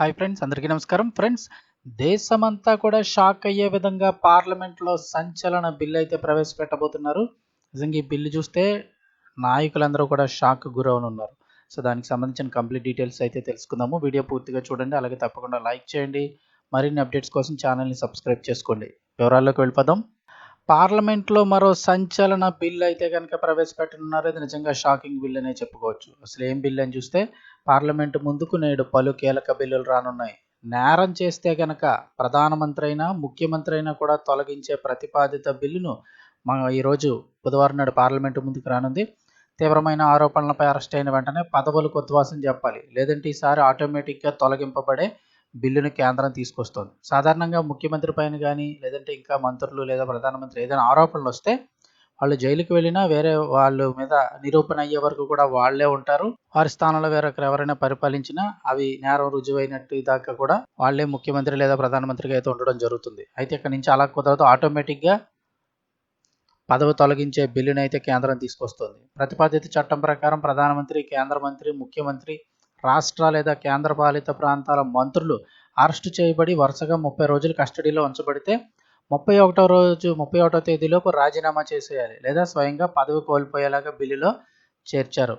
Hi friends అందరికీ నమస్కారం. Friends దేశమంతా కూడా షాక్ అయ్యే విధంగా పార్లమెంట్లో సంచలన బిల్లు అయితే ప్రవేశపెట్టబోతున్నారు. నిజంగా ఈ బిల్లు చూస్తే నాయకులందరూ కూడా షాక్ గురవనున్నారు. సో దానికి సంబంధించిన కంప్లీట్ డీటెయిల్స్ అయితే తెలుసుకుందాము. వీడియో పూర్తిగా చూడండి అలాగే తప్పకుండా లైక్ చేయండి. మరిన్ని అప్డేట్స్ కోసం ఛానల్ని సబ్స్క్రైబ్ చేసుకోండి. వివరాల్లోకి వెళ్ళిపోదాం. పార్లమెంట్లో మరో సంచలన బిల్ అయితే కనుక ప్రవేశపెట్టనున్నారు. ఇది నిజంగా షాకింగ్ బిల్ అనే చెప్పుకోవచ్చు. అసలు ఏం బిల్ అని చూస్తే పార్లమెంటు ముందుకు నేడు పలు కీలక బిల్లులు రానున్నాయి. నేరం చేస్తే కనుక ప్రధానమంత్రి అయినా ముఖ్యమంత్రి అయినా కూడా తొలగించే ప్రతిపాదిత బిల్లును మన ఈరోజు బుధవారం నాడు పార్లమెంటు ముందుకు రానుంది. తీవ్రమైన ఆరోపణలపై అరెస్ట్ అయిన వెంటనే పదవులకు ఉద్వాసం చెప్పాలి లేదంటే ఈసారి ఆటోమేటిక్గా తొలగింపబడే బిల్లును కేంద్రం తీసుకొస్తుంది. సాధారణంగా ముఖ్యమంత్రి పైన కానీ లేదంటే ఇంకా మంత్రులు లేదా ప్రధానమంత్రి ఏదైనా ఆరోపణలు వస్తే వాళ్ళు జైలుకి వెళ్ళినా వేరే వాళ్ళ మీద నిరూపణ అయ్యే వరకు కూడా వాళ్ళే ఉంటారు. వారి స్థానంలో వేరొకరు ఎవరైనా పరిపాలించినా అవి నేరం రుజువైనట్టు దాకా కూడా వాళ్ళే ముఖ్యమంత్రి లేదా ప్రధానమంత్రిగా అయితే ఉండడం జరుగుతుంది. అయితే ఇక్కడ నుంచి అలా కుదరదు. ఆటోమేటిక్గా పదవి తొలగించే బిల్లును అయితే కేంద్రం తీసుకొస్తుంది. ప్రతిపాదిత చట్టం ప్రకారం ప్రధానమంత్రి కేంద్ర మంత్రి ముఖ్యమంత్రి రాష్ట్ర లేదా కేంద్రపాలిత ప్రాంతాల మంత్రులు అరెస్టు చేయబడి వరుసగా ముప్పై రోజులు కస్టడీలో ఉంచబడితే ముప్పై ఒకటో రోజు ముప్పై ఒకటో తేదీలోపు రాజీనామా చేసేయాలి లేదా స్వయంగా పదవి కోల్పోయేలాగా బిల్లులో చేర్చారు.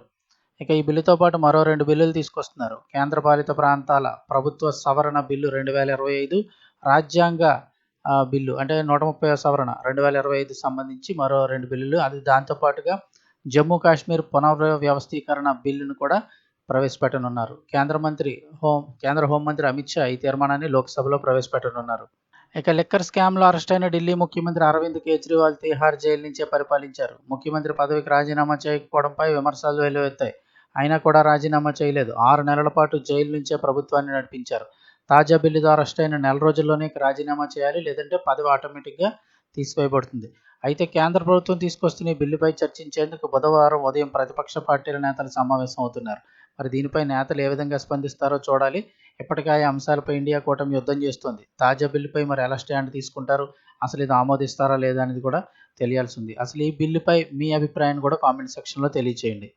ఇక ఈ బిల్లుతో పాటు మరో రెండు బిల్లులు తీసుకొస్తున్నారు. కేంద్రపాలిత ప్రాంతాల ప్రభుత్వ సవరణ బిల్లు రెండు వేల ఇరవై ఐదు రాజ్యాంగ బిల్లు అంటే నూట ముప్పై సవరణ రెండు వేల ఇరవై ఐదు సంబంధించి మరో రెండు బిల్లులు. అది దాంతోపాటుగా జమ్మూ కాశ్మీర్ పునర్వ్యవస్థీకరణ బిల్లును కూడా ప్రవేశపెట్టనున్నారు. కేంద్ర మంత్రి హోం కేంద్ర హోంమంత్రి అమిత్ షా ఈ తీర్మానాన్ని లోక్సభలో ప్రవేశపెట్టనున్నారు. ఇక లిక్కర్ స్కామ్లో అరెస్ట్ అయిన ఢిల్లీ ముఖ్యమంత్రి అరవింద్ కేజ్రీవాల్ తిహార్ జైలు నుంచే పరిపాలించారు. ముఖ్యమంత్రి పదవికి రాజీనామా చేయకపోవడంపై విమర్శలు వెల్లువెత్తాయి. అయినా కూడా రాజీనామా చేయలేదు. ఆరు నెలల పాటు జైలు నుంచే ప్రభుత్వాన్ని నడిపించారు. తాజా బిల్లుతో అరెస్ట్ అయిన నెల రోజుల్లోనే రాజీనామా చేయాలి లేదంటే పదవి ఆటోమేటిక్గా తీసివేయబడుతుంది. అయితే కేంద్ర ప్రభుత్వం తీసుకొస్తున్న బిల్లుపై చర్చించేందుకు బుధవారం ఉదయం ప్రతిపక్ష పార్టీల నేతలు సమావేశం అవుతున్నారు మరి దీనిపై నేతలు ఏ విధంగా స్పందిస్తారో చూడాలి. ఇప్పటికే ఆ అంశాలపై ఇండియా కూటమి యుద్ధం చేస్తుంది. తాజా బిల్లుపై మరి ఎలా స్టాండ్ తీసుకుంటారు? అసలు ఇది ఆమోదిస్తారా లేదా అనేది కూడా తెలియాల్సి ఉంది. అసలు ఈ బిల్లుపై మీ అభిప్రాయాన్ని కూడా కామెంట్ సెక్షన్లో తెలియచేయండి.